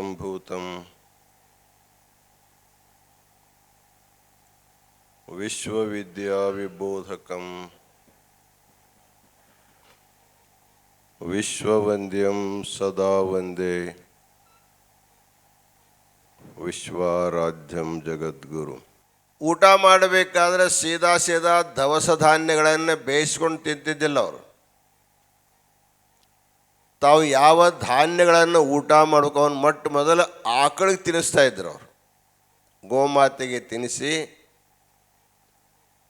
सम्भूतं विश्वविद्याविबोधकं विश्ववन्द्यं सदा वन्दे ವಿಶ್ವಾರಾಧ್ಯಂ ಜಗದ್ಗುರು ಊಟ ಮಾಡಬೇಕಾದ್ರೆ ಸೀದಾ ಸೀದಾ ದವಸ ಧಾನ್ಯಗಳನ್ನು ಬೇಯಿಸ್ಕೊಂಡು ತಿಂತಿದ್ದಿಲ್ಲ ಅವರು ತಾವು ಯಾವ ಧಾನ್ಯಗಳನ್ನು ಊಟ ಅವನು ಮೊಟ್ಟ ಮೊದಲು ಆಕಳಿಗೆ ತಿನ್ನಿಸ್ತಾ ಇದ್ರು ಅವರು. ಗೋಮಾತೆಗೆ ತಿನ್ನಿಸಿ,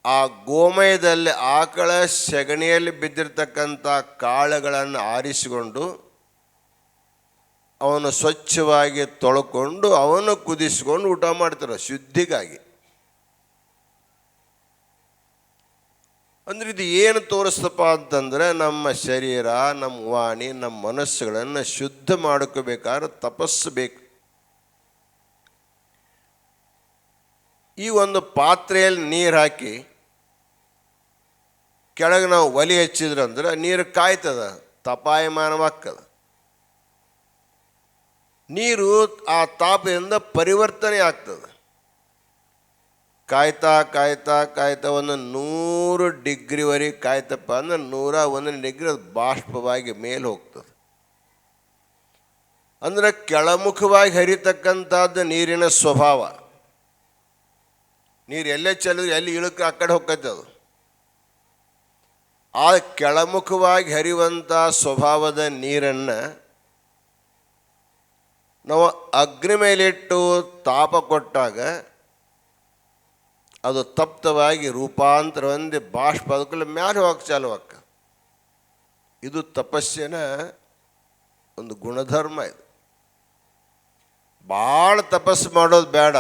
ಆ ಗೋಮಯದಲ್ಲಿ ಆಕಳ ಸೆಗಣಿಯಲ್ಲಿ ಬಿದ್ದಿರ್ತಕ್ಕಂಥ ಕಾಳುಗಳನ್ನು ಆರಿಸಿಕೊಂಡು ಅವನು ಸ್ವಚ್ಛವಾಗಿ ತೊಳ್ಕೊಂಡು ಅವನು ಕುದಿಸ್ಕೊಂಡು ಊಟ ಮಾಡ್ತಾರೆ ಶುದ್ಧಿಗಾಗಿ. ಅಂದ್ರೆ ಇದು ಏನು ತೋರಿಸ್ತಪ್ಪ ಅಂತಂದ್ರೆ ನಮ್ಮ ಶರೀರ, ನಮ್ಮ ವಾಣಿ, ನಮ್ಮ ಮನಸ್ಸುಗಳನ್ನು ಶುದ್ಧ ಮಾಡ್ಕೋಬೇಕಾದ್ರೆ ತಪಸ್ಸು ಬೇಕು. ಈ ಒಂದು ಪಾತ್ರೆಯಲ್ಲಿ ನೀರು ಹಾಕಿ, ಕೆಳಗೆ ನಾವು ಒಲಿ ಹಚ್ಚಿದ್ರಂದ್ರೆ ನೀರು ಕಾಯ್ತದ, ತಪಾಯಮಾನವಾಗ್ತದ. ನೀರು ಆ ತಾಪದಿಂದ ಪರಿವರ್ತನೆ ಆಗ್ತದೆ. ಕಾಯ್ತಾ ಕಾಯ್ತಾ ಕಾಯ್ತಾ ಒಂದು ನೂರು ಡಿಗ್ರಿವರೆಗೆ ಕಾಯ್ತಪ್ಪ ಅಂದ್ರೆ ನೂರ ಒಂದು ಡಿಗ್ರಿ ಅದು ಬಾಷ್ಪವಾಗಿ ಮೇಲೆ ಹೋಗ್ತದೆ. ಅಂದರೆ ಕೆಳಮುಖವಾಗಿ ಹರಿತಕ್ಕಂಥದ್ದು ನೀರಿನ ಸ್ವಭಾವ. ನೀರು ಎಲ್ಲೇ ಚೆಲ್ಲಿದ್ರೆ ಎಲ್ಲಿ ಇಳಕ್ಕೆ ಆ ಕಡೆ ಹೋಗ್ತೈತೆ ಅದು. ಆ ಕೆಳಮುಖವಾಗಿ ಹರಿಯುವಂಥ ಸ್ವಭಾವದ ನೀರನ್ನು ನಾವು ಅಗ್ನಿ ಮೇಲಿಟ್ಟು ತಾಪ ಕೊಟ್ಟಾಗ ಅದು ತಪ್ತವಾಗಿ ರೂಪಾಂತರ ಹೊಂದಿ ಬಾಷ್ಪ ಅದಕ್ಕೆಲ್ಲ ಮ್ಯಾಲೆ ಹೋಗಕ್ಕೆ ಚಾಲು ಅಕ್ಕ ಇದು ತಪಸ್ಸಿನ ಒಂದು ಗುಣಧರ್ಮ ಇದು. ಭಾಳ ತಪಸ್ಸು ಮಾಡೋದು ಬೇಡ.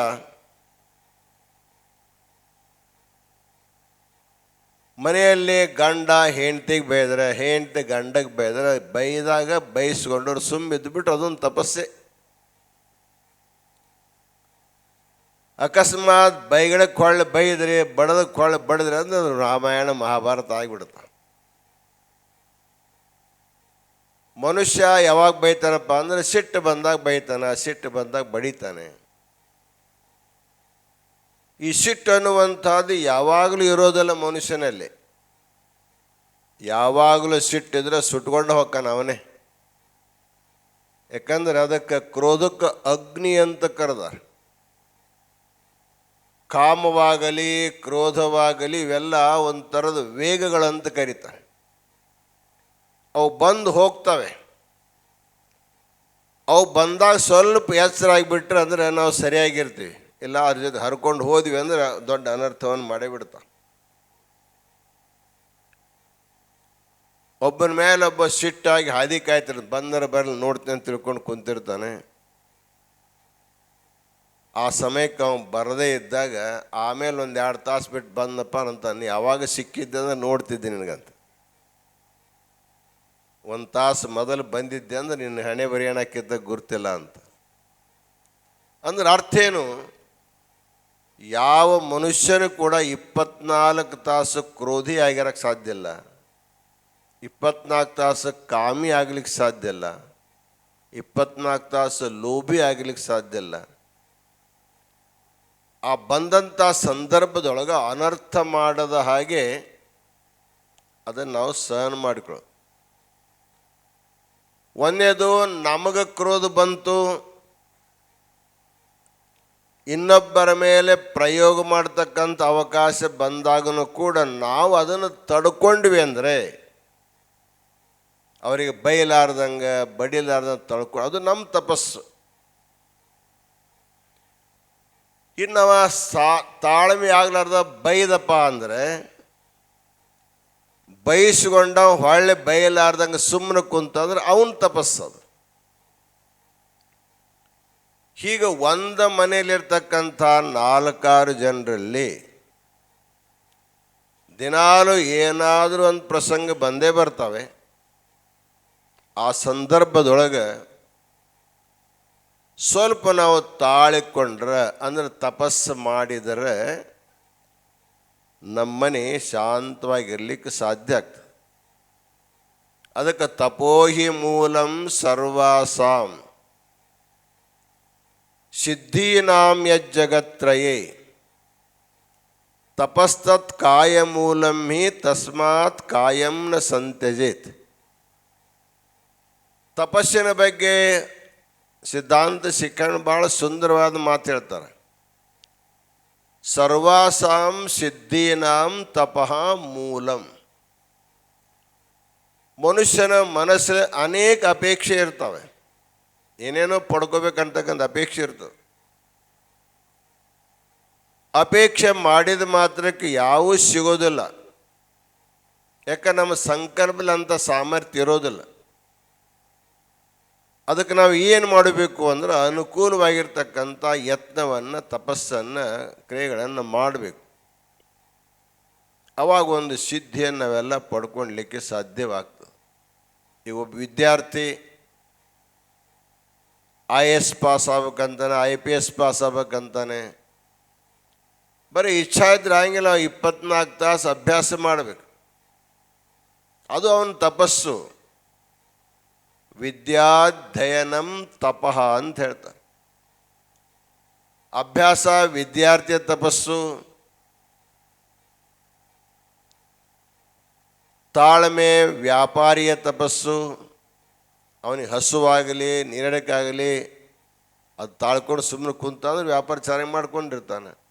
ಮನೆಯಲ್ಲಿ ಗಂಡ ಹೆಂಡ್ತಿಗೆ ಬೈದ್ರೆ, ಹೆಂಡತಿ ಗಂಡಗೆ ಬೈದ್ರೆ ಬೈದಾಗ ಬೈಸ್ಕೊಂಡವ್ರು ಸುಮ್ಮ ಇದ್ದುಬಿಟ್ಟು ಅದೊಂದು ತಪಸ್ಸೆ. ಅಕಸ್ಮಾತ್ ಬೈಗಳಕ್ಕೆ ಕೊಳ್ಳ ಬೈದರೆ, ಬಡದ ಕೊಳ್ಳ ಬಡಿದ್ರೆ ಅಂದ್ರೆ ಅದು ರಾಮಾಯಣ ಮಹಾಭಾರತ ಆಗಿಬಿಡುತ್ತೆ. ಮನುಷ್ಯ ಯಾವಾಗ ಬೈತಾನಪ್ಪ ಅಂದ್ರೆ ಸಿಟ್ಟು ಬಂದಾಗ ಬೈತಾನೆ ಸಿಟ್ಟು ಬಂದಾಗ ಬಡಿತಾನೆ. ಈ ಸಿಟ್ಟು ಅನ್ನುವಂಥದ್ದು ಯಾವಾಗಲೂ ಇರೋದಿಲ್ಲ ಮನುಷ್ಯನಲ್ಲಿ. ಯಾವಾಗಲೂ ಸಿಟ್ಟಿದ್ರೆ ಸುಟ್ಕೊಂಡು ಹೋಗ್ತಾನೆ ಅವನೇ. ಯಾಕಂದ್ರೆ ಅದಕ್ಕೆ ಕ್ರೋಧಕ್ಕೆ ಅಗ್ನಿ ಅಂತ ಕರೆದಾರೆ. ಕಾಮವಾಗಲಿ, ಕ್ರೋಧವಾಗಲಿ, ಇವೆಲ್ಲ ಒಂದು ಥರದ ವೇಗಗಳಂತ ಕರೀತಾರೆ. ಅವು ಬಂದು ಹೋಗ್ತವೆ. ಅವು ಬಂದಾಗ ಸ್ವಲ್ಪ ಎಚ್ಚರ ಆಗಿಬಿಟ್ರೆ ಅಂದರೆ ನಾವು ಸರಿಯಾಗಿರ್ತೀವಿ. ಇಲ್ಲ ಅದ್ರ ಜೊತೆ ಹರ್ಕೊಂಡು ಹೋದ್ವಿ ಅಂದ್ರೆ ದೊಡ್ಡ ಅನರ್ಥವನ್ನು ಮಾಡೇ ಬಿಡ್ತಾವೆ ಒಬ್ಬನ ಮೇಲೆ ಒಬ್ಬ ಸಿಟ್ಟಾಗಿ ಹಾದಿ ಕಾಯ್ತಿರ್ತಾನೆ ಬಂದರೆ ಬರಲಿ ನೋಡ್ತೇನೆ ತಿಳ್ಕೊಂಡು ಕುಂತಿರ್ತಾನೆ. ಆ ಸಮಯಕ್ಕೆ ಅವ್ನು ಬರದೇ ಇದ್ದಾಗ ಆಮೇಲೆ ಒಂದು ಎರಡು ತಾಸು ಬಿಟ್ಟು ಬಂದಪ್ಪ ಅಂತ ನೀ ಯಾವಾಗ ಸಿಕ್ಕಿದ್ದೆ ಅಂದ್ರೆ ನೋಡ್ತಿದ್ದೆ ನಿನಗಂತ. ಒಂದು ತಾಸು ಮೊದಲು ಬಂದಿದ್ದೆ ಅಂದ್ರೆ ನಿನ್ನ ಹಣೆ ಬರೆಯೋಣಕ್ಕಿದ್ದ ಗುರ್ತಿಲ್ಲ ಅಂತ. ಅಂದ್ರೆ ಅರ್ಥ ಏನು? ಯಾವ ಮನುಷ್ಯನು ಕೂಡ ಇಪ್ಪತ್ನಾಲ್ಕು ತಾಸು ಕ್ರೋಧಿ ಆಗಿರೋಕ್ಕೆ ಸಾಧ್ಯ ಇಲ್ಲ. ಇಪ್ಪತ್ನಾಲ್ಕು ತಾಸು ಕಾಮಿ ಆಗ್ಲಿಕ್ಕೆ ಸಾಧ್ಯ ಇಲ್ಲ. ಇಪ್ಪತ್ನಾಲ್ಕು ತಾಸು ಲೋಭಿ ಆಗ್ಲಿಕ್ಕೆ ಸಾಧ್ಯ ಇಲ್ಲ. ಆ ಬಂದಂಥ ಸಂದರ್ಭದೊಳಗೆ ಅನರ್ಥ ಮಾಡದ ಹಾಗೆ ಅದನ್ನು ನಾವು ಸಹನ ಮಾಡಿಕೊಳ್ಳೋದು. ಒಂದೇದು ನಮಗೆ ಕ್ರೋಧ ಬಂತು, ಇನ್ನೊಬ್ಬರ ಮೇಲೆ ಪ್ರಯೋಗ ಮಾಡ್ತಕ್ಕಂಥ ಅವಕಾಶ ಬಂದಾಗೂ ಕೂಡ ನಾವು ಅದನ್ನು ತಡ್ಕೊಂಡ್ವಿ ಅಂದರೆ ಅವರಿಗೆ ಬೈಲಾರ್ದಂಗೆ, ಬಡಿಲಾರ್ದಂಗೆ ತಡ್ಕೊಂಡು ಅದು ನಮ್ಮ ತಪಸ್ಸು. ಇನ್ನವ ಸಾ ತಾಳ್ಮೆ ಆಗ್ಲಾರ್ದ ಬೈದಪ್ಪ ಅಂದರೆ ಬೈಸ್ಕೊಂಡ ಹೊಳ್ಳೆ ಬೈಲಾರ್ದಂಗೆ ಸುಮ್ಮನೆ ಕುಂತಂದ್ರೆ ಅವನು ತಪಸ್ಸದು ಹೀಗೆ ಒಂದು ಮನೆಯಲ್ಲಿರ್ತಕ್ಕಂಥ ನಾಲ್ಕಾರು ಜನರಲ್ಲಿ ದಿನಾಲೂ ಏನಾದರೂ ಒಂದು ಪ್ರಸಂಗ ಬಂದೇ ಬರ್ತವೆ. ಆ ಸಂದರ್ಭದೊಳಗೆ ಸ್ವಲ್ಪ ನಾವು ತಾಳಿಕೊಂಡ್ರೆ, ಅಂದರೆ ತಪಸ್ಸು ಮಾಡಿದರೆ ನಮ್ಮನೆ ಶಾಂತವಾಗಿರ್ಲಿಕ್ಕೆ ಸಾಧ್ಯ ಆಗ್ತದೆ. ಅದಕ್ಕೆ ತಪೋಹಿ ಮೂಲಂ ಸರ್ವಾಸಾಂ. ಸಿದ್ಧೀನಾಂ ಯಜ್ಜಗತ್ರಯೇ. ತಪಸ್ತತ್ ಕಾಯಮೂಲಂ ಹಿ ತಸ್ಮಾತ್ ಕಾಯಂನ ಸಂತ್ಯಜೇತ್. ತಪಸ್ಸಿನ ಬಗ್ಗೆ ಸಿದ್ಧಾಂತ ಶಿಕ್ಷಣ ಭಾಳ ಸುಂದರವಾದ ಮಾತು ಹೇಳ್ತಾರೆ. ಸರ್ವಾಸಾಂ ಸಿದ್ಧೀನಾಂ ತಪಃ ಮೂಲಂ. ಮನುಷ್ಯನ ಮನಸ್ಸಲ್ಲಿ ಅನೇಕ ಅಪೇಕ್ಷೆ ಇರ್ತವೆ. ಏನೇನೋ ಪಡ್ಕೋಬೇಕಂತಕ್ಕಂಥ ಅಪೇಕ್ಷೆ ಇರ್ತದೆ. ಅಪೇಕ್ಷೆ ಮಾಡಿದ ಮಾತ್ರಕ್ಕೆ ಯಾವೂ ಸಿಗೋದಿಲ್ಲ. ಯಾಕೆ ನಮ್ಮ ಸಂಕಲ್ಪದಲ್ಲಿ ಅಂಥ ಸಾಮರ್ಥ್ಯ ಇರೋದಿಲ್ಲ. ಅದಕ್ಕೆ ನಾವು ಏನು ಮಾಡಬೇಕು ಅಂದ್ರೆ ಅನುಕೂಲವಾಗಿರ್ತಕ್ಕಂಥ ಯತ್ನವನ್ನು, ತಪಸ್ಸನ್ನು, ಕ್ರಿಯೆಗಳನ್ನು ಮಾಡಬೇಕು. ಅವಾಗ ಒಂದು ಸಿದ್ಧಿಯನ್ನು ನಾವೆಲ್ಲ ಪಡ್ಕೊಳ್ಲಿಕ್ಕೆ ಸಾಧ್ಯವಾಗ್ತದೆ. ಈ ಒಬ್ಬ ವಿದ್ಯಾರ್ಥಿ ಐ ಎಸ್ ಪಾಸ್ ಆಗ್ಬೇಕಂತಾನೆ, ಐ ಪಿ ಎಸ್ ಪಾಸ್ ಆಗ್ಬೇಕಂತಾನೆ, ಬರೀ ಇಚ್ಛಾ ಇದ್ರೆ ಹಂಗಿಲ್ಲ, ಇಪ್ಪತ್ನಾಲ್ಕು ತಾಸು ಅಭ್ಯಾಸ ಮಾಡಬೇಕು. ಅದು ಅವನ ತಪಸ್ಸು. ವಿದ್ಯಾಧ್ಯಯನಂ ತಪಃ ಅಂತ ಹೇಳ್ತಾರೆ. ಅಭ್ಯಾಸ ವಿದ್ಯಾರ್ಥಿಯ ತಪಸ್ಸು, ತಾಳ್ಮೆ, ವ್ಯಾಪಾರಿಯ ತಪಸ್ಸು, ಅವನಿಗೆ ಹಸುವಾಗಲಿ, ನೀರಡಕ್ಕಾಗಲಿ, ಅದು ತಾಳ್ಕೊಂಡು ಸುಮ್ಮನೆ ಕುಂತ ಅಂದ್ರೆ ವ್ಯಾಪಾರ ಚೆನ್ನಾಗಿ ಮಾಡ್ಕೊಂಡಿರ್ತಾನೆ.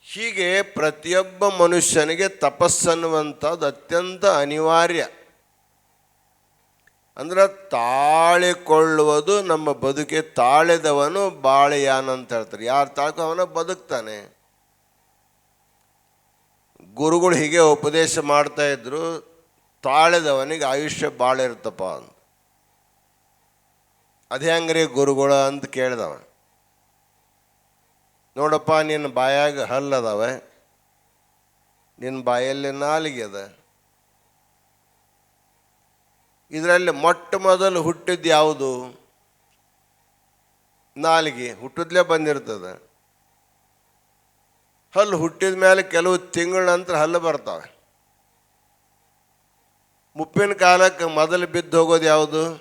ಹೀಗೆ ಪ್ರತಿಯೊಬ್ಬ ಮನುಷ್ಯನಿಗೆ ತಪಸ್ಸನ್ನುವಂಥದ್ದು ಅತ್ಯಂತ ಅನಿವಾರ್ಯ. ಅಂದ್ರೆ ತಾಳಿಕೊಳ್ಳುವುದು ನಮ್ಮ ಬದುಕೆ ತಾಳಿದವನು ಬಾಳೆಯಾನ ಅಂತ ಹೇಳ್ತಾರೆ. ಯಾರು ತಾಳ್ಕೊ ಅವನ ಬದುಕ್ತಾನೆ. ಗುರುಗಳು ಹೀಗೆ ಉಪದೇಶ ಮಾಡ್ತಾ ಇದ್ರು, ತಾಳಿದವನಿಗೆ ಆಯುಷ್ಯ ಭಾಳ ಇರುತ್ತಪ್ಪ ಅಂತ. ಅದೇ ಹಂಗ್ರಿ ಗುರುಗಳು ಅಂತ ಕೇಳಿದವ. ನೋಡಪ್ಪ ನಿನ್ನ ಬಾಯಾಗ ಹಲ್ಲದವೆ ನಿನ್ನ ಬಾಯಲ್ಲಿ ನಾಲಿಗೆ ಅದ. ಇದರಲ್ಲಿ ಮೊಟ್ಟ ಮೊದಲು ಹುಟ್ಟಿದ್ದು ಯಾವುದು? ನಾಲಿಗೆ. ಹುಟ್ಟಿದ್ಲೇ ಬಂದಿರ್ತದೆ. ಹಲ್ಲು ಹುಟ್ಟಿದ ಮೇಲೆ ಕೆಲವು ತಿಂಗಳ ನಂತರ ಹಲ್ಲು ಬರ್ತಾವೆ. ಮುಪ್ಪಿನ ಕಾಲಕ್ಕೆ ಮೊದಲು ಬಿದ್ದು ಹೋಗೋದು ಯಾವುದು?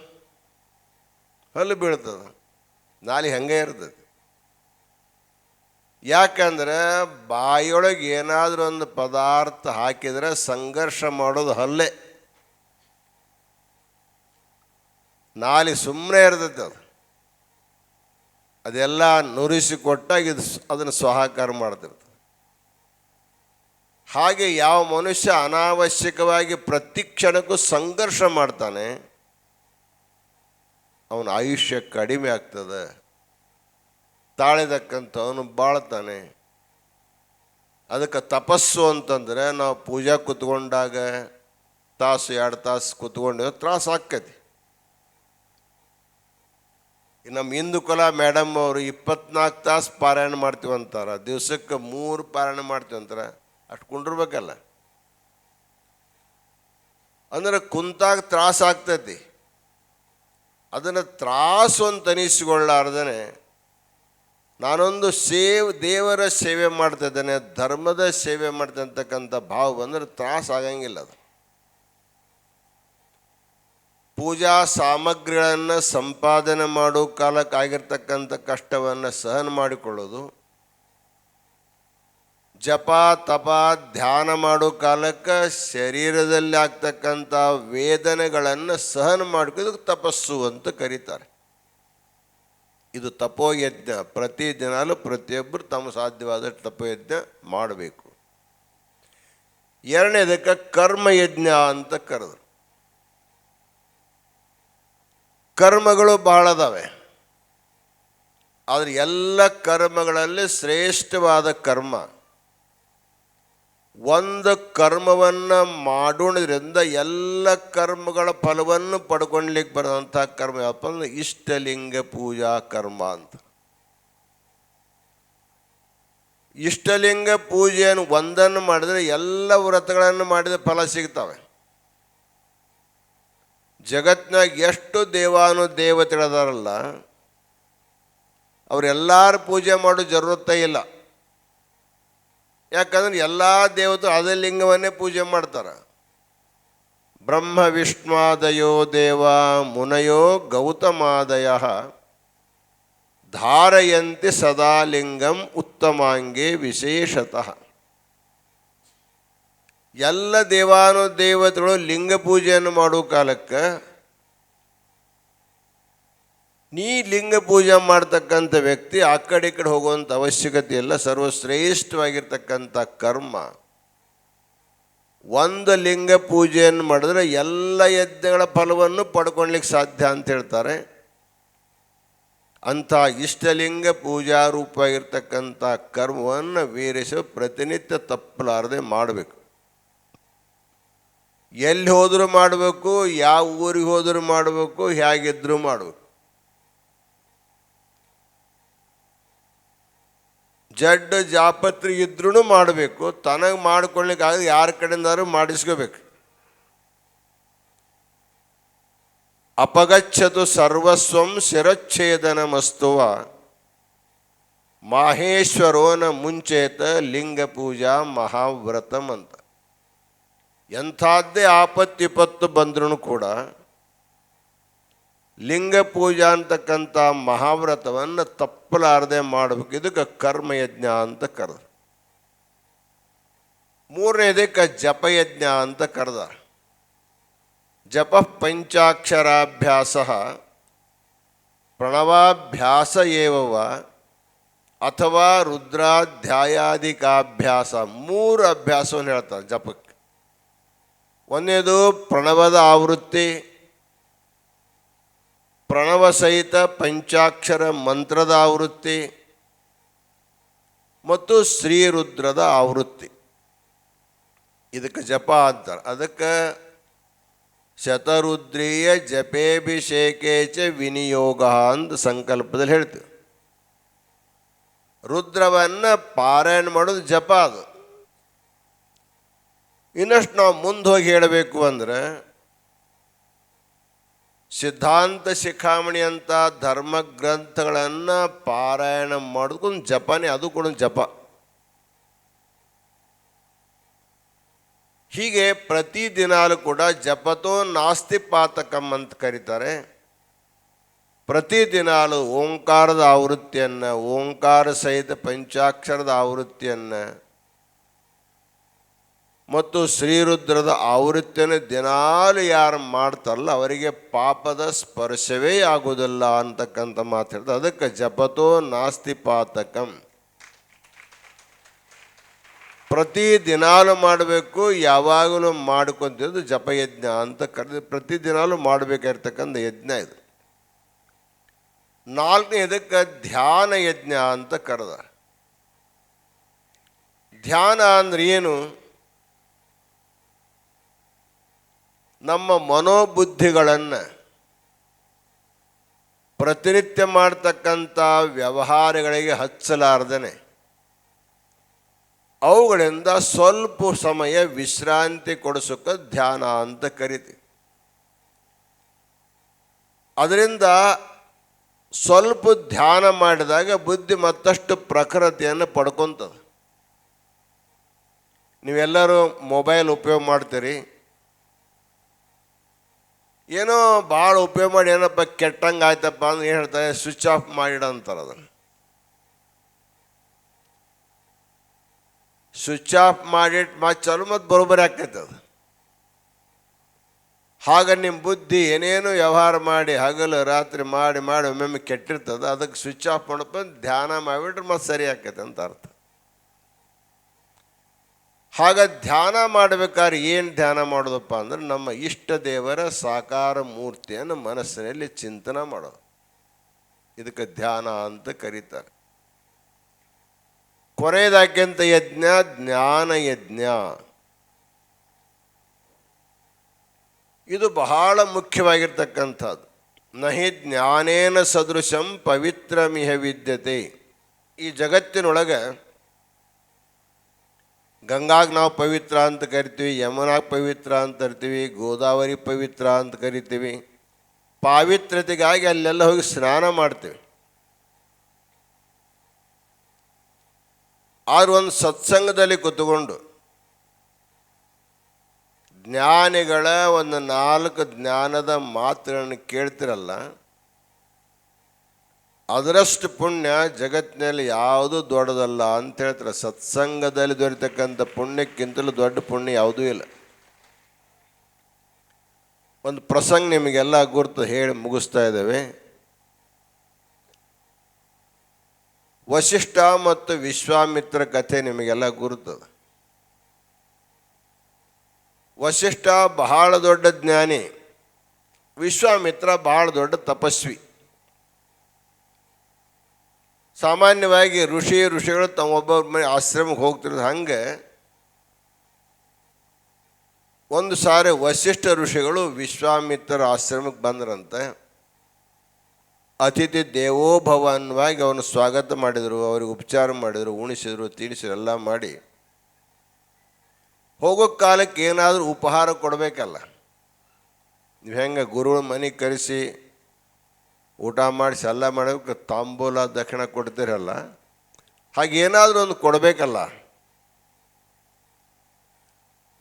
ಹಲ್ಲು ಬೀಳ್ತದೆ. ನಾಲಿ ಹಂಗೆ ಇರ್ತದೆ. ಯಾಕಂದ್ರೆ ಬಾಯಿಯೊಳಗೆ ಏನಾದರೂ ಒಂದು ಪದಾರ್ಥ ಹಾಕಿದರೆ ಸಂಘರ್ಷ ಮಾಡೋದು ಹಲ್ಲೆ. ನಾಲಿ ಸುಮ್ಮನೆ ಇರ್ತೈತೆ ಅದು. ಅದೆಲ್ಲ ನುರಿಸಿ ಕೊಟ್ಟಾಗ ಇದು ಅದನ್ನು ಸ್ವಹಾಕಾರ ಮಾಡ್ತಿರ್ತದೆ ಹಾಗೆ ಯಾವ ಮನುಷ್ಯ ಅನಾವಶ್ಯಕವಾಗಿ ಪ್ರತಿ ಕ್ಷಣಕ್ಕೂ ಸಂಘರ್ಷ ಮಾಡ್ತಾನೆ, ಅವನ ಆಯುಷ್ಯ ಕಡಿಮೆ ಆಗ್ತದೆ. ತಾಳಿದಕ್ಕಂಥವನು ಬಾಳ್ತಾನೆ. ಅದಕ್ಕೆ ತಪಸ್ಸು ಅಂತಂದರೆ ನಾವು ಪೂಜಾ ಕೂತ್ಕೊಂಡಾಗ ತಾಸು ಎರಡು ತಾಸು ಕೂತ್ಕೊಂಡಿದ್ರೆ ತ್ರಾಸ ಆಕ್ಕತಿ ನಮ್ಮ ಹಿಂದೂ ಕುಲ ಮೇಡಮ್ ಅವರು ಇಪ್ಪತ್ನಾಲ್ಕು ತಾಸು ಪಾರಾಯಣ ಮಾಡ್ತೀವಿ ಅಂತಾರೆ. ದಿವ್ಸಕ್ಕೆ ಮೂರು ಪಾರಾಯಣ ಮಾಡ್ತೀವಿ ಅಂತಾರೆ. ಅಷ್ಟು ಕುಂಡಿರ್ಬೇಕಲ್ಲ. ಅಂದ್ರೆ ಕುಂತಾಗ ತ್ರಾಸ ಆಗ್ತೈತಿ. ಅದನ್ನು ತ್ರಾಸು ಅಂತ ಅನಿಸಿಕೊಳ್ಳಾರ್ದೇ ನಾನೊಂದು ಸೇವ್, ದೇವರ ಸೇವೆ ಮಾಡ್ತಿದ್ದೇನೆ, ಧರ್ಮದ ಸೇವೆ ಮಾಡ್ತಕ್ಕಂಥ ಭಾವ ಬಂದರೆ ತ್ರಾಸ ಆಗಂಗಿಲ್ಲ ಅದು. ಪೂಜಾ ಸಾಮಗ್ರಿಗಳನ್ನು ಸಂಪಾದನೆ ಮಾಡೋ ಕಾಲಕ್ಕಾಗಿರ್ತಕ್ಕಂಥ ಕಷ್ಟವನ್ನು ಸಹನ ಮಾಡಿಕೊಳ್ಳೋದು. ಜಪ, ತಪ, ಧ್ಯಾನ ಮಾಡೋ ಕಾಲಕ್ಕೆ ಶರೀರದಲ್ಲಿ ಆಗ್ತಕ್ಕಂಥ ವೇದನೆಗಳನ್ನು ಸಹನ ಮಾಡಿಕೊಂಡು ತಪಸ್ಸು ಅಂತ ಕರೀತಾರೆ. ಇದು ತಪೋಯಜ್ಞ. ಪ್ರತಿದಿನಾಲು ಪ್ರತಿಯೊಬ್ಬರು ತಮ್ಮ ಸಾಧ್ಯವಾದಷ್ಟು ತಪೋಯಜ್ಞ ಮಾಡಬೇಕು. ಎರಡನೇದಕ್ಕೆ ಕರ್ಮಯಜ್ಞ ಅಂತ ಕರೆದ್ರು. ಕರ್ಮಗಳು ಬಹಳ ಅದಾವೆ. ಆದರೆ ಎಲ್ಲ ಕರ್ಮಗಳಲ್ಲಿ ಶ್ರೇಷ್ಠವಾದ ಕರ್ಮ. ಒಂದು ಕರ್ಮವನ್ನು ಮಾಡೋದ್ರಿಂದ ಎಲ್ಲ ಕರ್ಮಗಳ ಫಲವನ್ನು ಪಡ್ಕೊಳ್ಲಿಕ್ಕೆ ಬರೋದಂಥ ಕರ್ಮ ಯಾವಪ್ಪ ಅಂದ್ರೆ ಇಷ್ಟಲಿಂಗ ಪೂಜಾ ಕರ್ಮ ಅಂತ. ಇಷ್ಟಲಿಂಗ ಪೂಜೆಯನ್ನು ಒಂದನ್ನು ಮಾಡಿದರೆ ಎಲ್ಲ ವ್ರತಗಳನ್ನು ಮಾಡಿದ ಫಲ ಸಿಗ್ತವೆ. ಜಗತ್ನಾಗ ಎಷ್ಟು ದೇವಾನು ದೇವತೆಗಳದಾರಲ್ಲ, ಅವರೆಲ್ಲರ ಪೂಜೆ ಮಾಡೋ ಜರುರತ್ತೇ ಇಲ್ಲ. ಯಾಕಂದ್ರೆ ಎಲ್ಲ ದೇವತೆ ಅದೇ ಲಿಂಗವನ್ನೇ ಪೂಜೆ ಮಾಡ್ತಾರೆ. ಬ್ರಹ್ಮ ವಿಷ್ಣುವಾದಯೋ ದೇವ ಮುನಯೋ ಗೌತಮಾದಯ ಧಾರಯಂತಿ ಸದಾ ಲಿಂಗಂ ಉತ್ತಮಾಂಗೆ ವಿಶೇಷತಃ. ಎಲ್ಲ ದೇವಾನುದೇವತೆಗಳು ಲಿಂಗ ಪೂಜೆಯನ್ನು ಮಾಡುವ ಕಾಲಕ್ಕೆ ನೀ ಲಿಂಗ ಪೂಜೆ ಮಾಡ್ತಕ್ಕಂಥ ವ್ಯಕ್ತಿ ಆ ಕಡೆ ಈ ಕಡೆ ಹೋಗುವಂಥ ಅವಶ್ಯಕತೆ ಇಲ್ಲ. ಸರ್ವಶ್ರೇಷ್ಠವಾಗಿರ್ತಕ್ಕಂಥ ಕರ್ಮ. ಒಂದು ಲಿಂಗ ಪೂಜೆಯನ್ನು ಮಾಡಿದ್ರೆ ಎಲ್ಲ ಯಜ್ಞಗಳ ಫಲವನ್ನು ಪಡ್ಕೊಳ್ಲಿಕ್ಕೆ ಸಾಧ್ಯ ಅಂತ ಹೇಳ್ತಾರೆ. ಅಂಥ ಇಷ್ಟಲಿಂಗ ಪೂಜಾ ರೂಪವಾಗಿರ್ತಕ್ಕಂಥ ಕರ್ಮವನ್ನು ವೀರಿಸೋ ಪ್ರತಿನಿತ್ಯ ತಪ್ಪಲಾರದೆ ಮಾಡಬೇಕು. ಎಲ್ಲಿ ಹೋದರೂ ಮಾಡಬೇಕು, ಯಾವ ಊರಿಗೆ ಹೋದರೂ ಮಾಡಬೇಕು, ಹೇಗಿದ್ರೂ ಮಾಡಬೇಕು. ಜಡ್ಡು ಜಾಪತ್ರೆ ಇದ್ರೂ ಮಾಡಬೇಕು. ತನಗೆ ಮಾಡ್ಕೊಳ್ಳಿಕ್ಕೆ ಆಗದೆ ಯಾರ ಕಡೆಯಿಂದಾದ್ರೂ ಮಾಡಿಸ್ಕೋಬೇಕು. ಅಪಗಚ್ಚದು ಸರ್ವಸ್ವಂ ಶಿರಚ್ಛೇದನ ಮಸ್ತುವ ಮಾಹೇಶ್ವರೋನ ಮುಂಚೇತ ಲಿಂಗ ಪೂಜಾ ಮಹಾವ್ರತಂ ಅಂತ ಎಂಥದ್ದೇ ಆಪತ್ತಿಪತ್ತು ಬಂದ್ರೂ ಕೂಡ ಲಿಂಗ ಪೂಜಾ ಅಂತಕ್ಕಂಥ ಮಹಾವ್ರತವನ್ನು ತಪ್ಪಲಾರದೆ ಮಾಡಬೇಕು. ಇದಕ್ಕೆ ಕರ್ಮಯಜ್ಞ ಅಂತ ಕರೆದ್ರು. ಮೂರನೇದಕ್ಕೆ ಜಪಯಜ್ಞ ಅಂತ ಕರೆದ ಜಪ ಪಂಚಾಕ್ಷರಾಭ್ಯಾಸ ಪ್ರಣವಾಭ್ಯಾಸ ಏವವ ಅಥವಾ ರುದ್ರಾಧ್ಯಾಯಾಧಿಕಾಭ್ಯಾಸ ಮೂರು ಅಭ್ಯಾಸವನ್ನು ಹೇಳ್ತಾರೆ ಜಪಕ್ಕೆ. ಒಂದನೇದು ಪ್ರಣವದ ಆವೃತ್ತಿ, ಪ್ರಣವ ಸಹಿತ ಪಂಚಾಕ್ಷರ ಮಂತ್ರದ ಆವೃತ್ತಿ ಮತ್ತು ಶ್ರೀರುದ್ರದ ಆವೃತ್ತಿ. ಇದಕ್ಕೆ ಜಪ ಅಂತಾರೆ. ಅದಕ್ಕೆ ಶತರುದ್ರೀಯ ಜಪೇಭಿಷೇಕೇಚ ವಿನಿಯೋಗ ಅಂತ ಸಂಕಲ್ಪದಲ್ಲಿ ಹೇಳ್ತೀವಿ. ರುದ್ರವನ್ನು ಪಾರಾಯಣ ಮಾಡೋದು ಜಪ ಅದು. ಇನ್ನಷ್ಟು ನಾವು ಮುಂದೆ ಹೋಗಿ ಹೇಳಬೇಕು ಅಂದ್ರೆ, ಸಿದ್ಧಾಂತ ಶಿಖಾಮಣಿ ಅಂತ ಧರ್ಮ ಗ್ರಂಥಗಳನ್ನು ಪಾರಾಯಣ ಮಾಡೋದಕ್ಕೊಂದು ಜಪನೇ, ಅದು ಕೂಡ ಜಪ. ಹೀಗೆ ಪ್ರತಿ ದಿನಾಲೂ ಕೂಡ ಜಪತೋ ನಾಸ್ತಿ ಪಾತಕಂ ಅಂತ ಕರೀತಾರೆ. ಪ್ರತಿ ದಿನಾಲು ಓಂಕಾರದ ಆವೃತ್ತಿಯನ್ನು, ಓಂಕಾರ ಸಹಿತ ಪಂಚಾಕ್ಷರದ ಆವೃತ್ತಿಯನ್ನು ಮತ್ತು ಶ್ರೀರುದ್ರದ ಆವೃತ್ತಿಯನ್ನು ದಿನಾಲು ಯಾರು ಮಾಡ್ತಾರಲ್ಲ, ಅವರಿಗೆ ಪಾಪದ ಸ್ಪರ್ಶವೇ ಆಗುವುದಿಲ್ಲ ಅಂತಕ್ಕಂಥ ಮಾತು ಅದಕ್ಕೆ ಜಪತೋ ನಾಸ್ತಿ ಪಾತಕಂ. ಪ್ರತಿ ದಿನಾಲು ಮಾಡಬೇಕು, ಯಾವಾಗಲೂ ಮಾಡ್ಕೊಂತಿದ್ದು ಜಪಯಜ್ಞ ಅಂತ ಕರೆದು ಪ್ರತಿ ದಿನಾಲು ಮಾಡಬೇಕಾಗಿರ್ತಕ್ಕಂಥ ಯಜ್ಞ ಇದು. ನಾಲ್ಕನೇ ಇದಕ್ಕೆ ಧ್ಯಾನ ಯಜ್ಞ ಅಂತ ಕರೆದ. ಧ್ಯಾನ ಅಂದ್ರೆ ಏನು? ನಮ್ಮ ಮನೋಬುದ್ಧಿಗಳನ್ನು ಪ್ರತಿನಿತ್ಯ ಮಾಡ್ತಕ್ಕಂಥ ವ್ಯವಹಾರಗಳಿಗೆ ಹಚ್ಚಲಾರ್ದನೆ. ಅವುಗಳಿಂದ ಸ್ವಲ್ಪ ಸಮಯ ವಿಶ್ರಾಂತಿ ಕೊಡಿಸೋಕೆ ಧ್ಯಾನ ಅಂತ ಕರಿತೀವಿ. ಅದರಿಂದ ಸ್ವಲ್ಪ ಧ್ಯಾನ ಮಾಡಿದಾಗ ಬುದ್ಧಿ ಮತ್ತಷ್ಟು ಪ್ರಖರತೆಯನ್ನು ಪಡ್ಕೊತದೆ. ನೀವೆಲ್ಲರೂ ಮೊಬೈಲ್ ಉಪಯೋಗ ಮಾಡ್ತೀರಿ. ಏನೋ ಭಾಳ ಉಪಯೋಗ ಮಾಡಿ, ಏನಪ್ಪ ಕೆಟ್ಟಂಗೆ ಆಯ್ತಪ್ಪ ಅಂದ್ರೆ ಏನು ಹೇಳ್ತಾರೆ? ಸ್ವಿಚ್ ಆಫ್ ಮಾಡಿಡ ಅಂತಾರೆ ಅದನ್ನು. ಸ್ವಿಚ್ ಆಫ್ ಮಾಡಿಟ್ಟು ಮತ್ತೆ ಚಲೋ ಮತ್ತು ಬರೋಬ್ಬರಿ ಆಕೈತೆ ಅದು. ಹಾಗ ನಿಮ್ಮ ಬುದ್ಧಿ ಏನೇನು ವ್ಯವಹಾರ ಮಾಡಿ, ಹಗಲು ರಾತ್ರಿ ಮಾಡಿ ಮಾಡಿ ಒಮ್ಮೊಮ್ಮೆ ಕೆಟ್ಟಿರ್ತದೆ, ಅದಕ್ಕೆ ಸ್ವಿಚ್ ಆಫ್ ಮಾಡಪ್ಪ ಧ್ಯಾನ ಮಾಡಿಬಿಟ್ರೆ ಮತ್ತೆ ಸರಿ ಆಕೈತೆ ಅಂತ ಅರ್ಥ. ಹಾಗ ಧ್ಯಾನ ಮಾಡಬೇಕಾದ್ರೆ ಏನು ಧ್ಯಾನ ಮಾಡೋದಪ್ಪ ಅಂದ್ರೆ ನಮ್ಮ ಇಷ್ಟ ದೇವರ ಸಾಕಾರ ಮೂರ್ತಿಯನ್ನು ಮನಸ್ಸಿನಲ್ಲಿ ಚಿಂತನೆ ಮಾಡೋದು. ಇದಕ್ಕೆ ಧ್ಯಾನ ಅಂತ ಕರೀತಾರೆ. ಕೊನೆಯದಾಕ್ಯಂತ ಯಜ್ಞ, ಜ್ಞಾನ ಯಜ್ಞ. ಇದು ಬಹಳ ಮುಖ್ಯವಾಗಿರ್ತಕ್ಕಂಥದ್ದು. ನಹಿ ಜ್ಞಾನೇನ ಸದೃಶಂ ಪವಿತ್ರಮಿಹ ವಿದ್ಯತೆ. ಈ ಜಗತ್ತಿನೊಳಗೆ ಗಂಗಾಗ್ ನಾವು ಪವಿತ್ರ ಅಂತ ಕರಿತೀವಿ, ಯಮುನಾಗ ಪವಿತ್ರ ಅಂತ ಕರಿತೀವಿ, ಗೋದಾವರಿ ಪವಿತ್ರ ಅಂತ ಕರಿತೀವಿ. ಪಾವಿತ್ರತೆಗಾಗಿ ಅಲ್ಲೆಲ್ಲ ಹೋಗಿ ಸ್ನಾನ ಮಾಡ್ತೀವಿ. ಆದ್ರೆ ಒಂದು ಸತ್ಸಂಗದಲ್ಲಿ ಕೂತ್ಕೊಂಡು ಜ್ಞಾನಿಗಳ ಒಂದು ನಾಲ್ಕು ಜ್ಞಾನದ ಮಾತುಗಳನ್ನು ಕೇಳ್ತಿರಲ್ಲ ಅದರಷ್ಟು ಪುಣ್ಯ ಜಗತ್ತಿನಲ್ಲಿ ಯಾವುದು ದೊಡ್ಡದಲ್ಲ ಅಂತ ಹೇಳ್ತಾರೆ. ಸತ್ಸಂಗದಲ್ಲಿ ದೊರೆತಕ್ಕಂಥ ಪುಣ್ಯಕ್ಕಿಂತಲೂ ದೊಡ್ಡ ಪುಣ್ಯ ಯಾವುದೂ ಇಲ್ಲ. ಒಂದು ಪ್ರಸಂಗ ನಿಮಗೆಲ್ಲ ಗುರುತು ಹೇಳಿ ಮುಗಿಸ್ತಾ ಇದ್ದೇವೆ. ವಶಿಷ್ಠ ಮತ್ತು ವಿಶ್ವಾಮಿತ್ರ ಕಥೆ ನಿಮಗೆಲ್ಲ ಗುರುತದ. ವಶಿಷ್ಠ ಬಹಳ ದೊಡ್ಡ ಜ್ಞಾನಿ, ವಿಶ್ವಾಮಿತ್ರ ಬಹಳ ದೊಡ್ಡ ತಪಸ್ವಿ. ಸಾಮಾನ್ಯವಾಗಿ ಋಷಿ ಋಷಿಗಳು ತಮ್ಮ ಒಬ್ಬೊಬ್ಬರ ಮನೆ ಆಶ್ರಮಕ್ಕೆ ಹೋಗ್ತಿರೋದು ಹಂಗೆ. ಒಂದು ಸಾರಿ ವಶಿಷ್ಠ ಋಷಿಗಳು ವಿಶ್ವಾಮಿತ್ರ ಆಶ್ರಮಕ್ಕೆ ಬಂದ್ರಂತೆ. ಅತಿಥಿ ದೇವೋಭವ ಅನ್ನುವಾಗಿ ಅವನು ಸ್ವಾಗತ ಮಾಡಿದರು, ಅವ್ರಿಗೆ ಉಪಚಾರ ಮಾಡಿದರು, ಉಣಿಸಿದರು ತಿನಿಸಿದ್ರು ಎಲ್ಲ ಮಾಡಿ. ಹೋಗೋ ಕಾಲಕ್ಕೆ ಏನಾದರೂ ಉಪಹಾರ ಕೊಡಬೇಕಲ್ಲ. ನೀವು ಹೆಂಗೆ ಗುರುಗಳ ಮನೆಗೆ ಕರೆಸಿ ಊಟ ಮಾಡಿಸಿ ಎಲ್ಲ ಮಾಡೋಕ್ಕೆ ತಾಂಬೂಲ ದಕ್ಷಿಣ ಕೊಡ್ತೀರಲ್ಲ? ಹಾಗೇನಾದರೂ ಒಂದು ಕೊಡಬೇಕಲ್ಲ?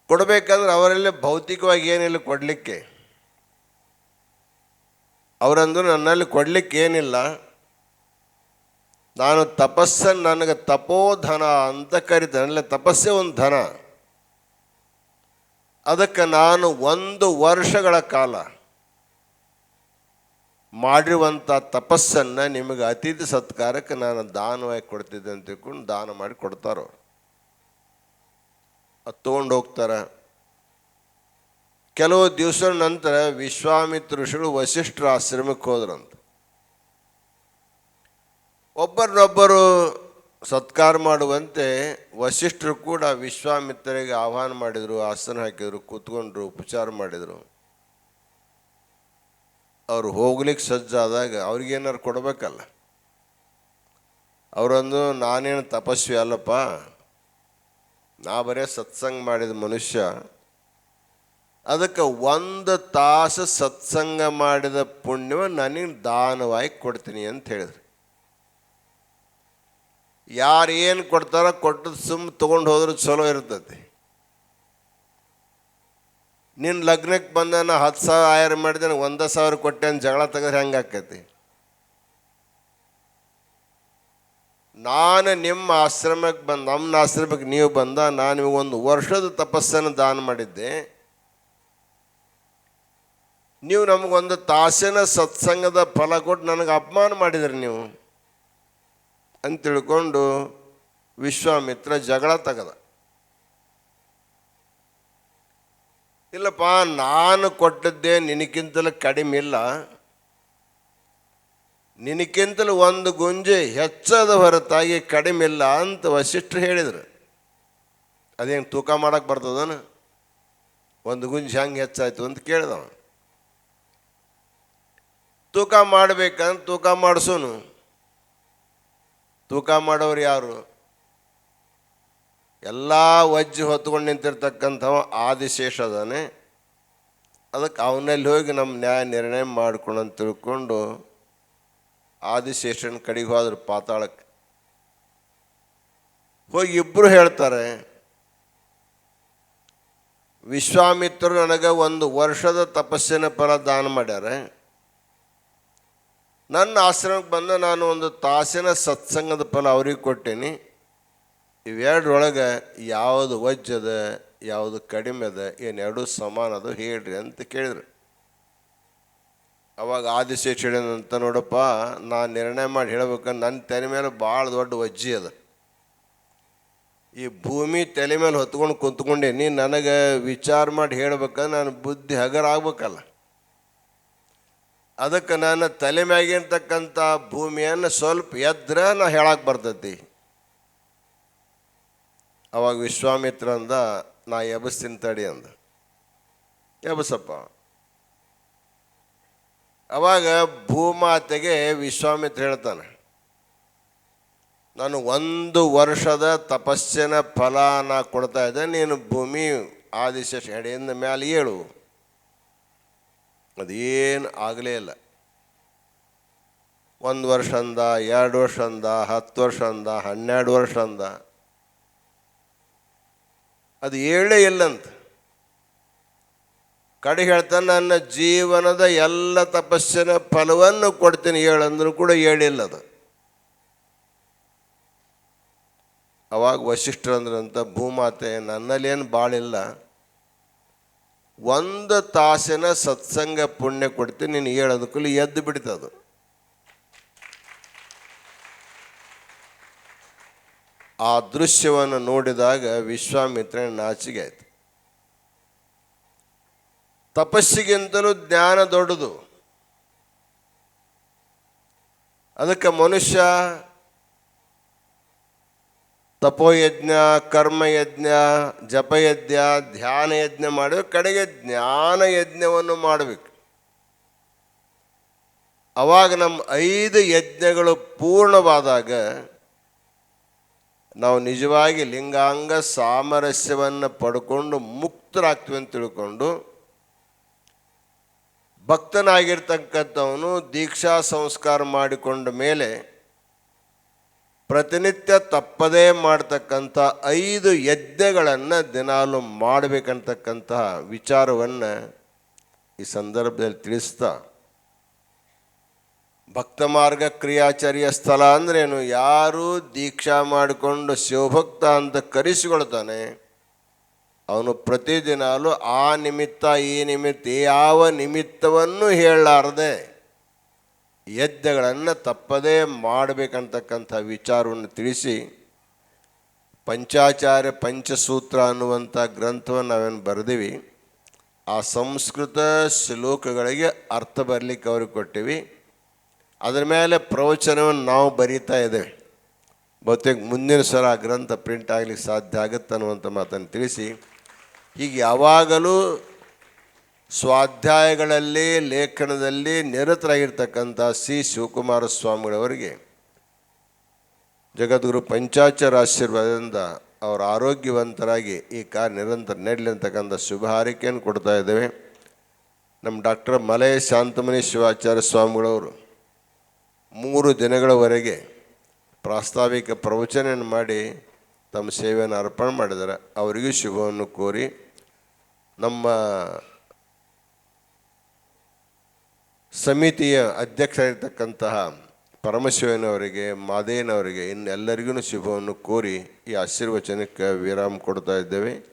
ಕೊಡಬೇಕಂದ್ರೆ ಅವರಲ್ಲಿ ಭೌತಿಕವಾಗಿ ಏನಿಲ್ಲ ಕೊಡಲಿಕ್ಕೆ. ಅವರಂದ್ರೆ ನನ್ನಲ್ಲಿ ಕೊಡಲಿಕ್ಕೆ ಏನಿಲ್ಲ. ನಾನು ತಪಸ್ಸನ್ನು ನನಗೆ ತಪೋಧನ ಅಂತ ಕರೀತಾರೆ. ನನ್ನಲ್ಲಿ ತಪಸ್ಸೇ ಒಂದು ಧನ. ಅದಕ್ಕೆ ನಾನು ಒಂದು ವರ್ಷಗಳ ಕಾಲ ಮಾಡಿರುವಂಥ ತಪಸ್ಸನ್ನು ನಿಮಗೆ ಅತಿಥಿ ಸತ್ಕಾರಕ್ಕೆ ನಾನು ದಾನವಾಗಿ ಕೊಡ್ತಿದ್ದೆ ಅಂತ ತಿಳ್ಕೊಂಡು ದಾನ ಮಾಡಿ ಕೊಡ್ತಾರೋ? ಅದು ತೊಗೊಂಡು ಹೋಗ್ತಾರೆ. ಕೆಲವು ದಿವಸದ ನಂತರ ವಿಶ್ವಾಮಿತ್ರ ಋಷಿಗಳು ವಶಿಷ್ಠರ ಆಶ್ರಮಕ್ಕೆ ಹೋದ್ರಂತ. ಒಬ್ಬರನ್ನೊಬ್ಬರು ಸತ್ಕಾರ ಮಾಡುವಂತೆ ವಶಿಷ್ಠರು ಕೂಡ ವಿಶ್ವಾಮಿತ್ರರಿಗೆ ಆಹ್ವಾನ ಮಾಡಿದರು, ಆಸನ ಹಾಕಿದರು ಕೂತ್ಕೊಂಡ್ರು ಉಪಚಾರ ಮಾಡಿದರು. ಅವ್ರು ಹೋಗ್ಲಿಕ್ಕೆ ಸಜ್ಜಾದಾಗ ಅವ್ರಿಗೇನಾರು ಕೊಡಬೇಕಲ್ಲ. ಅವರಂದು, ನಾನೇನು ತಪಸ್ವಿ ಅಲ್ಲಪ್ಪ, ನಾ ಬರೇ ಸತ್ಸಂಗ ಮಾಡಿದ ಮನುಷ್ಯ. ಅದಕ್ಕೆ ಒಂದು ತಾಸು ಸತ್ಸಂಗ ಮಾಡಿದ ಪುಣ್ಯವ ನನಗೆ ದಾನವಾಗಿ ಕೊಡ್ತೀನಿ ಅಂತ ಹೇಳಿದ್ರು. ಯಾರು ಏನು ಕೊಡ್ತಾರೋ ಕೊಟ್ಟು ಸುಮ್ಮ ತೊಗೊಂಡು ಹೋದ್ರೆ ಚಲೋ ಇರ್ತೈತಿ ನಿನ್ನ ಲಗ್ನಕ್ಕೆ ಬಂದ ನಾ ಹತ್ತು ಸಾವಿರ ಆಯರ್ ಮಾಡಿದೆ ಒಂದು ಸಾವಿರ ಕೊಟ್ಟೆ ಅಂತ ಜಗಳ ತೆಗೆದ್ರೆ ಹೆಂಗೆ ಆಕೈತಿ? ನಾನು ನಿಮ್ಮ ಆಶ್ರಮಕ್ಕೆ ಬಂದ ನಮ್ಮ ಆಶ್ರಮಕ್ಕೆ ನೀವು ಬಂದ, ನಾನು ನಿಮಗೆ ಒಂದು ವರ್ಷದ ತಪಸ್ಸನ್ನು ದಾನ ಮಾಡಿದ್ದೆ. ನೀವು ನಮಗೊಂದು ತಾಸಿನ ಸತ್ಸಂಗದ ಫಲ ಕೊಟ್ಟು ನನಗೆ ಅಪಮಾನ ಮಾಡಿದ್ರಿ ನೀವು. ಅಂತ ತಿಳ್ಕೊಂಡು ವಿಶ್ವಾಮಿತ್ರ ಜಗಳ ತೆಗದ. ಇಲ್ಲಪ್ಪ, ನಾನು ಕೊಟ್ಟದ್ದೇ ನಿನಕ್ಕಿಂತಲೂ ಕಡಿಮೆ ಇಲ್ಲ. ನಿನಕ್ಕಿಂತಲೂ ಒಂದು ಗುಂಜೆ ಹೆಚ್ಚದ ಹೊರತಾಗಿ ಕಡಿಮೆ ಇಲ್ಲ ಅಂತ ವಸಿಷ್ಠರು ಹೇಳಿದರು. ಅದೇನು ತೂಕ ಮಾಡಕ್ಕೆ ಬರ್ತದನ? ಒಂದು ಗುಂಜೆ ಹೆಂಗೆ ಹೆಚ್ಚಾಯ್ತು ಅಂತ ಕೇಳಿದವ. ತೂಕ ಮಾಡಬೇಕಂತ ತೂಕ ಮಾಡಿಸೋನು. ತೂಕ ಮಾಡೋರು ಯಾರು? ಎಲ್ಲ ವಜ್ಜೆ ಹೊತ್ಕೊಂಡು ನಿಂತಿರ್ತಕ್ಕಂಥವ ಆದಿಶೇಷ ಅದಾನೆ ಅದಕ್ಕೆ ಅವನಲ್ಲಿ ಹೋಗಿ ನಮ್ಮ ನ್ಯಾಯ ನಿರ್ಣಯ ಮಾಡ್ಕೊಂಡು ಅಂತ ತಿಳ್ಕೊಂಡು ಆದಿಶೇಷನ ಕಡೆಗೆ ಹೋದ್ರು ಪಾತಾಳಕ್ಕೆ. ಹೋಗಿ ಇಬ್ಬರು ಹೇಳ್ತಾರೆ, ವಿಶ್ವಾಮಿತ್ರರು ನನಗೆ ಒಂದು ವರ್ಷದ ತಪಸ್ಸಿನ ಫಲ ದಾನ ಮಾಡ್ಯಾರೆ. ನನ್ನ ಆಶ್ರಮಕ್ಕೆ ಬಂದ ನಾನು ಒಂದು ತಾಸಿನ ಸತ್ಸಂಗದ ಫಲ ಅವ್ರಿಗೆ ಕೊಟ್ಟೀನಿ. ಇವೆರಡರೊಳಗೆ ಯಾವುದು ವಜ್ಜದ, ಯಾವುದು ಕಡಿಮೆ ಅದ ಸಮಾನ ಅದು ಹೇಳ್ರಿ ಅಂತ ಕೇಳಿದ್ರು. ಅವಾಗ ಆದಿಶೇಷ ಹೇಳಿದಂತ ನೋಡಪ್ಪ ನಾನು ನಿರ್ಣಯ ಮಾಡಿ ಹೇಳ್ಬೇಕಂದ್ರೆ ನನ್ನ ತಲೆ ಮೇಲೆ ಭಾಳ ದೊಡ್ಡ ವಜ್ಜಿ ಅದ. ಈ ಭೂಮಿ ತಲೆ ಮೇಲೆ ಹೊತ್ಕೊಂಡು ಕುಂತ್ಕೊಂಡೇನಿ ನನಗೆ ವಿಚಾರ ಮಾಡಿ ಹೇಳ್ಬೇಕಂದ್ರೆ ನಾನು ಬುದ್ಧಿ ಹಗರ ಆಗ್ಬೇಕಲ್ಲ. ಅದಕ್ಕೆ ನನ್ನ ತಲೆ ಮ್ಯಾಗಿರ್ತಕ್ಕಂಥ ಭೂಮಿಯನ್ನು ಸ್ವಲ್ಪ ಎದ್ರೆ ನಾ ಹೇಳಕ್ಕೆ ಬರ್ತೈತಿ. ಅವಾಗ ವಿಶ್ವಾಮಿತ್ರ ಅಂದ ನಾ ಎಬಸ್ತೀನಿ ತಡಿ ಅಂದ. ಎಬಸಪ್ಪ. ಅವಾಗ ಭೂಮಾತೆಗೆ ವಿಶ್ವಾಮಿತ್ರ ಹೇಳ್ತಾನೆ, ನಾನು ಒಂದು ವರ್ಷದ ತಪಸ್ಸಿನ ಫಲ ನಾ ಕೊಡ್ತಾ ಇದ್ದೆ, ನೀನು ಭೂಮಿ ಆದಿಶೇಷ ಹೆಡೆಯಿಂದ ಮೇಲೆ ಏಳು. ಅದೇನು ಆಗಲೇ ಇಲ್ಲ. ಒಂದು ವರ್ಷ ಅಂದ ಎರಡು ವರ್ಷ ಅಂದ ಹತ್ತು ವರ್ಷ ಅಂದ ಹನ್ನೆರಡು ವರ್ಷ ಅಂದ ಅದು ಏಳೇ ಇಲ್ಲಂತ ಕಡೆ ಹೇಳ್ತಾನೆ ನನ್ನ ಜೀವನದ ಎಲ್ಲ ತಪಸ್ಸಿನ ಫಲವನ್ನು ಕೊಡ್ತೀನಿ ಹೇಳಂದ್ರೂ ಕೂಡ ಹೇಳಿಲ್ಲ ಅದು ಅವಾಗ ವಶಿಷ್ಠರಂದ್ರಂತ ಭೂಮಾತೆ, ನನ್ನಲ್ಲೇನು ಬಾಳಿಲ್ಲ. ಒಂದು ತಾಸಿನ ಸತ್ಸಂಗ ಪುಣ್ಯ ಕೊಡ್ತೀನಿ ನೀನು ಹೇಳೋದಕ್ಕೂ ಎದ್ದು ಬಿಡ್ತದು ಆ ದೃಶ್ಯವನ್ನು ನೋಡಿದಾಗ ವಿಶ್ವಾಮಿತ್ರ ನಾಚಿಗೆ ಆಯಿತು. ತಪಸ್ಸಿಗಿಂತಲೂ ಜ್ಞಾನ ದೊಡ್ಡದು. ಅದಕ್ಕೆ ಮನುಷ್ಯ ತಪೋಯಜ್ಞ, ಕರ್ಮಯಜ್ಞ, ಜಪಯಜ್ಞ ಧ್ಯಾನ ಯಜ್ಞ ಮಾಡಬೇಕು ಕಡೆಗೆ ಜ್ಞಾನ ಯಜ್ಞವನ್ನು ಮಾಡಬೇಕು. ಅವಾಗ ನಮ್ಮ ಐದು ಯಜ್ಞಗಳು ಪೂರ್ಣವಾದಾಗ ನಾವು ನಿಜವಾಗಿ ಲಿಂಗಾಂಗ ಸಾಮರಸ್ಯವನ್ನು ಪಡ್ಕೊಂಡು ಮುಕ್ತರಾಗ್ತೀವಿ ಅಂತ ತಿಳ್ಕೊಂಡು ಭಕ್ತನಾಗಿರ್ತಕ್ಕಂಥವನು ದೀಕ್ಷಾ ಸಂಸ್ಕಾರ ಮಾಡಿಕೊಂಡ ಮೇಲೆ ಪ್ರತಿನಿತ್ಯ ತಪ್ಪದೇ ಮಾಡ್ತಕ್ಕಂಥ ಐದು ಯಜ್ಞಗಳನ್ನು ದಿನಾಲು ಮಾಡಬೇಕಂತಕ್ಕಂತಹ ವಿಚಾರವನ್ನು ಈ ಸಂದರ್ಭದಲ್ಲಿ ತಿಳಿಸ್ತಾ ಭಕ್ತ ಮಾರ್ಗ ಕ್ರಿಯಾಚಾರ್ಯ ಸ್ಥಳ ಅಂದ್ರೇನು? ಯಾರು ದೀಕ್ಷಾ ಮಾಡಿಕೊಂಡು ಶಿವಭಕ್ತ ಅಂತ ಕರೆಸಿಕೊಳ್ತಾನೆ. ಅವನು ಪ್ರತಿದಿನಾಲು ಆ ನಿಮಿತ್ತ, ಈ ನಿಮಿತ್ತ, ಯಾವ ನಿಮಿತ್ತವನ್ನು ಹೇಳಲಾರದೆ ಯಜ್ಞಗಳನ್ನು ತಪ್ಪದೇ ಮಾಡಬೇಕಂತಕ್ಕಂಥ ವಿಚಾರವನ್ನು ತಿಳಿಸಿ ಪಂಚಾಚಾರ್ಯ ಪಂಚಸೂತ್ರ ಅನ್ನುವಂಥ ಗ್ರಂಥವನ್ನು ನಾವೇನು ಬರೆದೀವಿ. ಆ ಸಂಸ್ಕೃತ ಶ್ಲೋಕಗಳಿಗೆ ಅರ್ಥ ಬರಲಿಕ್ಕೆ ಅವ್ರಿಗೆ ಕೊಟ್ಟಿವಿ. ಅದರ ಮೇಲೆ ಪ್ರವಚನವನ್ನು ನಾವು ಬರೀತಾ ಇದ್ದೇವೆ. ಬಹುತೇಕ ಮುಂದಿನ ಸಲ ಗ್ರಂಥ ಪ್ರಿಂಟ್ ಆಗಲಿಕ್ಕೆ ಸಾಧ್ಯ ಆಗುತ್ತೆ ಅನ್ನುವಂಥ ಮಾತನ್ನು ತಿಳಿಸಿ, ಹೀಗೆ ಯಾವಾಗಲೂ ಸ್ವಾಧ್ಯಾಯಗಳಲ್ಲಿ, ಲೇಖನದಲ್ಲಿ ನಿರತರಾಗಿರ್ತಕ್ಕಂಥ ಸಿ. ಶಿವಕುಮಾರ ಸ್ವಾಮಿಗಳವರಿಗೆ ಜಗದ್ಗುರು ಪಂಚಾಚರ ಆಶೀರ್ವಾದದಿಂದ ಅವರ ಆರೋಗ್ಯವಂತರಾಗಿ ಈ ಕಾರ್ಯ ನಿರಂತರ ನೆಡಲಿ ಅಂತಕ್ಕಂಥ ಶುಭ ಹಾರೈಕೆಯನ್ನು ಕೊಡ್ತಾ ಇದ್ದೇವೆ. ನಮ್ಮ ಡಾಕ್ಟರ್ ಮಲಯ ಶಾಂತಮನಿ ಶಿವಾಚಾರ್ಯ ಸ್ವಾಮಿಗಳವರು ಮೂರು ದಿನಗಳವರೆಗೆ ಪ್ರಾಸ್ತಾವಿಕ ಪ್ರವಚನ ಮಾಡಿ ತಮ್ಮ ಸೇವೆಯನ್ನು ಅರ್ಪಣೆ ಮಾಡಿದ್ದಾರೆ. ಅವರಿಗೂ ಶುಭವನ್ನು ಕೋರಿ ನಮ್ಮ ಸಮಿತಿಯ ಅಧ್ಯಕ್ಷರಾಗಿರ್ತಕ್ಕಂತಹ ಪರಮಶಿವನವರಿಗೆ ಮಾದೇನವರಿಗೆ ಇನ್ನೆಲ್ಲರಿಗೂ ಶುಭವನ್ನು ಕೋರಿ ಈ ಆಶೀರ್ವಚನಕ್ಕೆ ವಿರಾಮ ಕೊಡ್ತಾ ಇದ್ದೇವೆ.